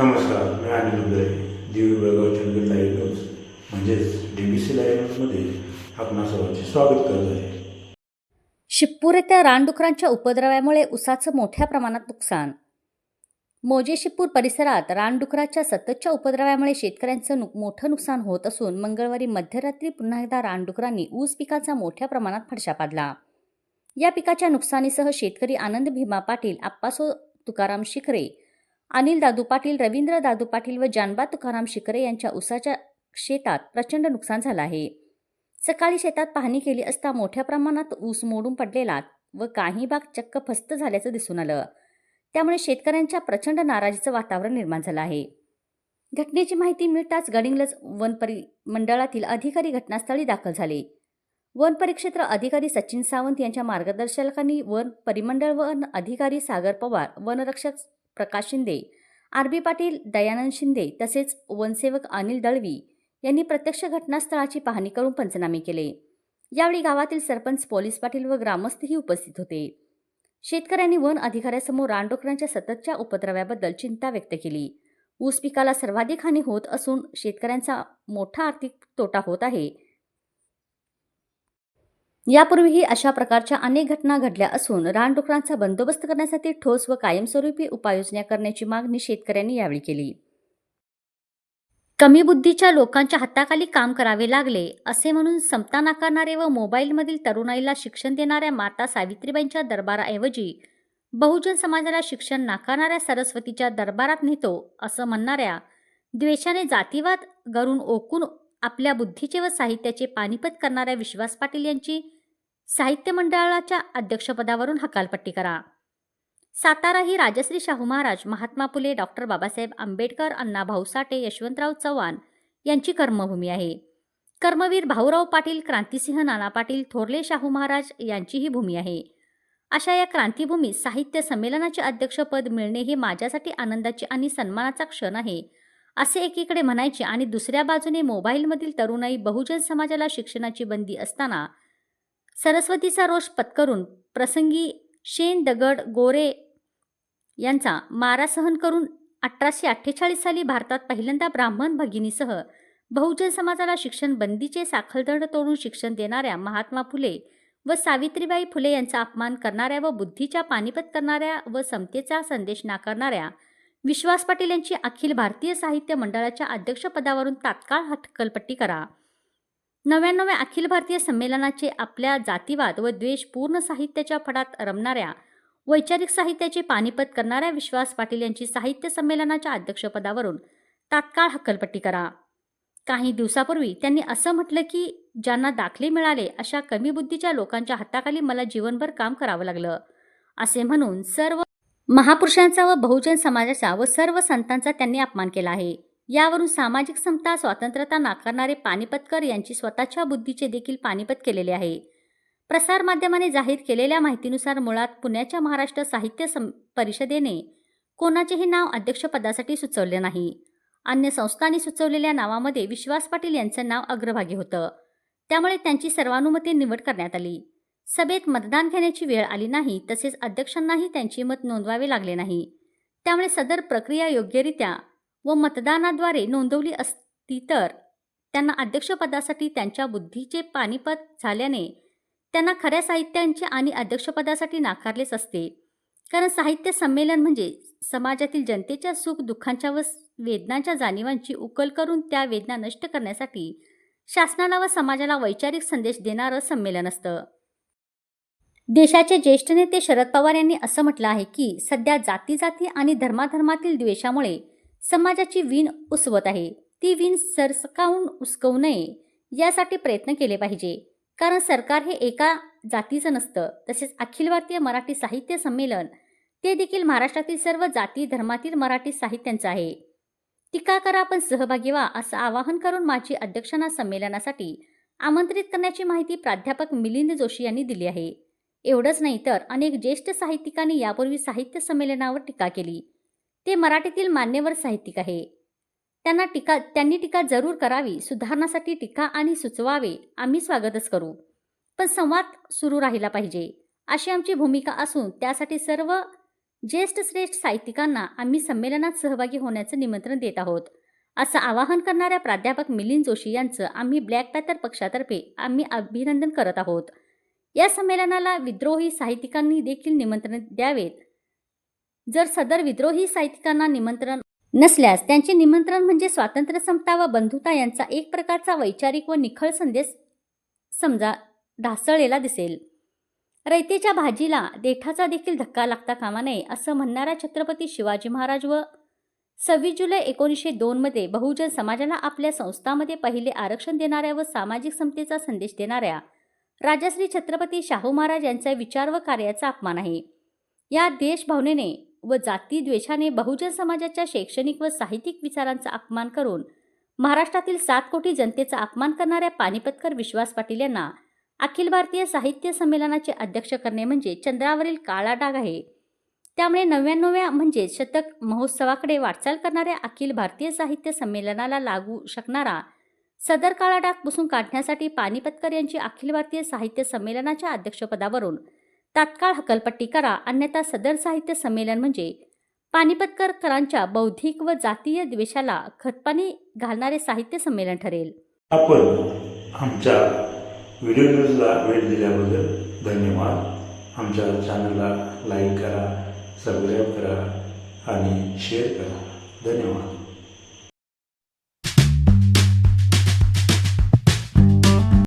नमस्कार मी Anil Uday दिवी Belgaum Chandgad live news म्हणजेच D B C live न्यूजमध्ये आपणा सर्वांचे स्वागत करत आहे. शिप्पूर येथे रानडुकरांच्या उपद्रव्यामुळे उसाचं मोठ्या प्रमाणात नुकसान. मोजे शिप्पूर परिसरात रानडुकराच्या सततच्या उपद्रव्यामुळे शेतकऱ्यांचं नुक मोठं नुकसान होत असून मंगळवारी मध्यरात्री पुन्हा एकदा रानडुकरांनी ऊस पिकाचा मोठ्या प्रमाणात फडशा पाडला. या पिकाच्या नुकसानीसह शेतकरी आनंद भीमा पाटील आप्पासो तुकाराम शिखरे अनिल दादू पाटील रवींद्र दादू पाटील व जानबा तुकाराम शिखरे यांच्या उसाच्या शेतात प्रचंड नुकसान झालं आहे. सकाळी शेतात पाहणी केली असता मोठ्या प्रमाणात ऊस मोडून पडलेला व काही भाग चक्क फस्त झाल्याचं दिसून आलं. त्यामुळे शेतकऱ्यांच्या प्रचंड नाराजीचं वातावरण निर्माण झालं आहे. घटनेची माहिती मिळताच गडिंगलज वन परिमंडळातील अधिकारी घटनास्थळी दाखल झाले. वन परिक्षेत्र अधिकारी सचिन सावंत यांच्या मार्गदर्शकांनी वन परिमंडळ वन अधिकारी सागर पवार वनरक्षक प्रकाश शिंदे आर बी पाटील दयानंद शिंदे तसेच वनसेवक अनिल दळवी यांनी प्रत्यक्ष घटनास्थळाची पाहणी करून पंचनामे केले. यावेळी गावातील सरपंच पोलीस पाटील व ग्रामस्थही उपस्थित होते. शेतकऱ्यांनी वन अधिकाऱ्यासमोर रानडुकरांच्या सततच्या उपद्रव्याबद्दल चिंता व्यक्त केली. ऊस पिकाला सर्वाधिक हानी होत असून शेतकऱ्यांचा मोठा आर्थिक तोटा होत आहे. यापूर्वीही अशा प्रकारच्या अनेक घटना घडल्या असून रानडुकरांचा बंदोबस्त करण्यासाठी ठोस व कायमस्वरूपी उपाययोजना करण्याची मागणी शेतकऱ्यांनी यावेळी केली. कमी बुद्धीच्या लोकांच्या हाताखाली काम करावे लागले असे म्हणून समता नाकारणारे व मोबाईलमधील तरुणाईला शिक्षण देणाऱ्या माता सावित्रीबाईंच्या दरबाराऐवजी बहुजन समाजाला शिक्षण नाकारणाऱ्या सरस्वतीच्या दरबारात नेतो असं म्हणणाऱ्या द्वेषाने जातीवाद गरून ओकून आपल्या बुद्धीचे व साहित्याचे पानिपत करणाऱ्या विश्वास पाटील यांची साहित्य मंडळाच्या अध्यक्षपदावरून हकालपट्टी करा. सातारा ही राजश्री शाहू महाराज महात्मा फुले डॉक्टर बाबासाहेब आंबेडकर अण्णाभाऊ साठे यशवंतराव चव्हाण यांची कर्मभूमी आहे. कर्मवीर भाऊराव पाटील क्रांतिसिंह नाना पाटील थोरले शाहू महाराज यांची ही भूमी आहे. अशा या क्रांतीभूमीत साहित्य संमेलनाचे अध्यक्षपद मिळणे हे माझ्यासाठी आनंदाचे आणि सन्मानाचा क्षण आहे असे एकीकडे म्हणायचे आणि दुसऱ्या बाजूने मोबाईलमधील तरुणाई बहुजन समाजाला शिक्षणाची बंदी असताना सरस्वतीचा रोष पत्करून प्रसंगी शेन दगड गोरे यांचा मारा सहन करून अठराशे अठ्ठेचाळीस साली भारतात पहिल्यांदा ब्राह्मण भगिनीसह बहुजन समाजाला शिक्षण बंदीचे साखळदंड तोडून शिक्षण देणाऱ्या महात्मा फुले व सावित्रीबाई फुले यांचा अपमान करणाऱ्या व बुद्धीच्या पानिपत करणाऱ्या व समतेचा संदेश नाकारणाऱ्या विश्वास पाटील यांची अखिल भारतीय साहित्य मंडळाच्या अध्यक्षपदावरून तात्काळ हटकलपट्टी करा. नव्याण्णव्या अखिल भारतीय संमेलनाचे आपल्या जातीवाद व द्वेष पूर्ण साहित्याच्या फडात रमणाऱ्या वैचारिक साहित्याचे पानिपत करणाऱ्या विश्वास पाटील यांची साहित्य संमेलनाच्या अध्यक्षपदावरून तात्काळ हक्कलपट्टी करा. काही दिवसापूर्वी त्यांनी असं म्हटलं की ज्यांना दाखले मिळाले अशा कमी बुद्धीच्या लोकांच्या हाताखाली मला जीवनभर काम करावं लागलं. असे म्हणून सर्व महापुरुषांचा व बहुजन समाजाचा व सर्व संतांचा त्यांनी अपमान केला आहे. यावरून सामाजिक समता स्वातंत्र्यता नाकारणारे पानिपतकर यांची स्वतःच्या बुद्धीचे देखील पानिपत केलेले आहे. प्रसारमाध्यमाने जाहीर केलेल्या माहितीनुसार मुळात पुण्याच्या महाराष्ट्र साहित्य सं परिषदेने कोणाचेही नाव अध्यक्षपदासाठी सुचवले नाही. अन्य संस्थांनी सुचवलेल्या नावामध्ये विश्वास पाटील यांचं नाव अग्रभागी होतं. त्यामुळे त्यांची सर्वानुमते निवड करण्यात आली. सभेत मतदान घेण्याची वेळ आली नाही तसेच अध्यक्षांनाही त्यांची मत नोंदवावे लागले नाही. त्यामुळे सदर प्रक्रिया योग्यरित्या व मतदानाद्वारे नोंदवली असती तर त्यांना अध्यक्षपदासाठी त्यांच्या बुद्धीचे पानिपत झाल्याने त्यांना खऱ्या साहित्यांचे आणि अध्यक्षपदासाठी नाकारलेच असते. कारण साहित्य संमेलन म्हणजे समाजातील जनतेच्या सुख दुःखांच्या व वेदनांच्या जाणीवांची उकल करून त्या वेदना नष्ट करण्यासाठी शासनाला व समाजाला वैचारिक संदेश देणारं संमेलन असतं. देशाचे ज्येष्ठ नेते शरद पवार यांनी असं म्हटलं आहे की सध्या जाती जाती आणि धर्माधर्मातील द्वेषामुळे समाजाची वीण उसवत आहे. ती वीण सरसकावून उसकवू नये यासाठी प्रयत्न केले पाहिजे. कारण सरकार हे एका जातीचं नसतं. तसेच अखिल भारतीय मराठी साहित्य संमेलन ते देखील महाराष्ट्रातील सर्व जाती धर्मातील मराठी साहित्यांचं आहे. टीका करा पण सहभागी व्हा असं आवाहन करून माझी अध्यक्षांना संमेलनासाठी आमंत्रित करण्याची माहिती प्राध्यापक मिलिंद जोशी यांनी दिली आहे. एवढंच नाही तर अनेक ज्येष्ठ साहित्यिकांनी यापूर्वी साहित्य संमेलनावर टीका केली. ते मराठीतील मान्यवर साहित्यिक आहे. त्यांना टीका त्यांनी टीका जरूर करावी सुधारणासाठी टीका आणि सुचवावे आम्ही स्वागतच करू. पण संवाद सुरू राहिला पाहिजे. अशी आमची भूमिका असून त्यासाठी सर्व ज्येष्ठ श्रेष्ठ साहित्यिकांना आम्ही संमेलनात सहभागी होण्याचं निमंत्रण देत आहोत. असं आवाहन करणाऱ्या प्राध्यापक मिलिंद जोशी यांचं आम्ही ब्लॅक पॅथर पक्षातर्फे आम्ही अभिनंदन करत आहोत. या संमेलनाला विद्रोही साहित्यिकांनी देखील निमंत्रण द्यावेत. जर सदर विद्रोही साहित्यिकांना निमंत्रण नसल्यास त्यांचे निमंत्रण म्हणजे स्वातंत्र्य समता व बंधुता यांचा एक प्रकारचा वैचारिक व निखळ संदेश समजा ढासळलेला दिसेल. रयतेच्या भाजीला देठाचा देखील धक्का लागता कामा नये असं म्हणणाऱ्या छत्रपती शिवाजी महाराज व सव्वीस जुलै एकोणीसशे दोनमध्ये बहुजन समाजाला आपल्या संस्थामध्ये पहिले आरक्षण देणाऱ्या व सामाजिक समतेचा संदेश देणाऱ्या राजश्री छत्रपती शाहू महाराज यांचा विचार व कार्याचा अपमान आहे. या देशभावनेने व जातीद्वेषाने बहुजन समाजाच्या शैक्षणिक व साहित्यिक विचारांचा अपमान करून महाराष्ट्रातील सात कोटी जनतेचा अपमान करणाऱ्या पानिपतकर विश्वास पाटील यांना अखिल भारतीय साहित्य संमेलनाचे अध्यक्ष करणे म्हणजे चंद्रावरील काळा डाग आहे. त्यामुळे नव्याण्णव्या म्हणजे शतक महोत्सवाकडे वाटचाल करणाऱ्या अखिल भारतीय साहित्य संमेलनाला लागू शकणारा सदर काळा डाग पुसून काढण्यासाठी पानिपतकर यांची अखिल भारतीय साहित्य संमेलनाच्या अध्यक्षपदावरून तात्काळ हकलपट्टी करा. अन्यथा सदर साहित्य संमेलन म्हणजे पानिपतकरकरांच्या बौद्धिक व जातीय द्वेषाला खतपाणी घालणारे साहित्य संमेलन ठरेल. आपण आमच्या व्हिडिओ न्यूजला वेळ दिल्याबद्दल धन्यवाद. आमच्या चॅनलला लाईक करा सबस्क्राईब करा आणि शेअर करा. धन्यवाद.